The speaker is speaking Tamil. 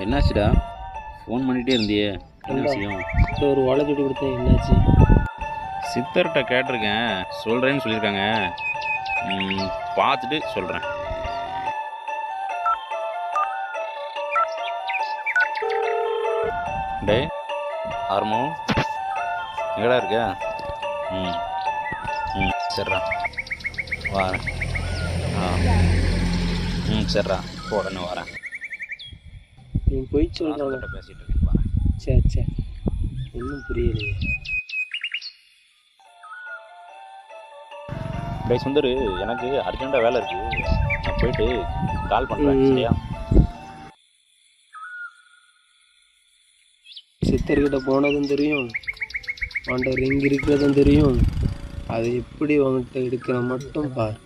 என்னாச்சுடா? ஃபோன் பண்ணிகிட்டே இருந்தியே. என்ன விஷயம்? ஒரு ஓலை சுட்டு கொடுத்தேன். என்னாச்சு? சித்தர்கிட்ட கேட்டிருக்கேன். சொல்கிறேன்னு சொல்லியிருக்காங்க. ம், பார்த்துட்டு சொல்கிறேன் டேய் ஆர்மோ எங்கடா இருக்க? ம் ம் சரிடா. வரேன். ஆ. ம் சரிடா. உடனே வரேன். நீ போய் சொல்கிறாங்க பேசிகிட்டு இருக்கேன் வரேன் சே சே ஒன்றும் புரியலையே. டேய் சுந்தர் எனக்கு அர்ஜென்ட்டாக வேலை இருக்குது நான் போயிட்டு கால் பண்ணுறேன். சரியா? சித்தர்கிட்ட போனதும் தெரியும். அவன்கிட்ட ரிங் இருக்கிறதும் தெரியும். அதை எப்படி அவன்கிட்ட எடுக்கிற மட்டும் பார்.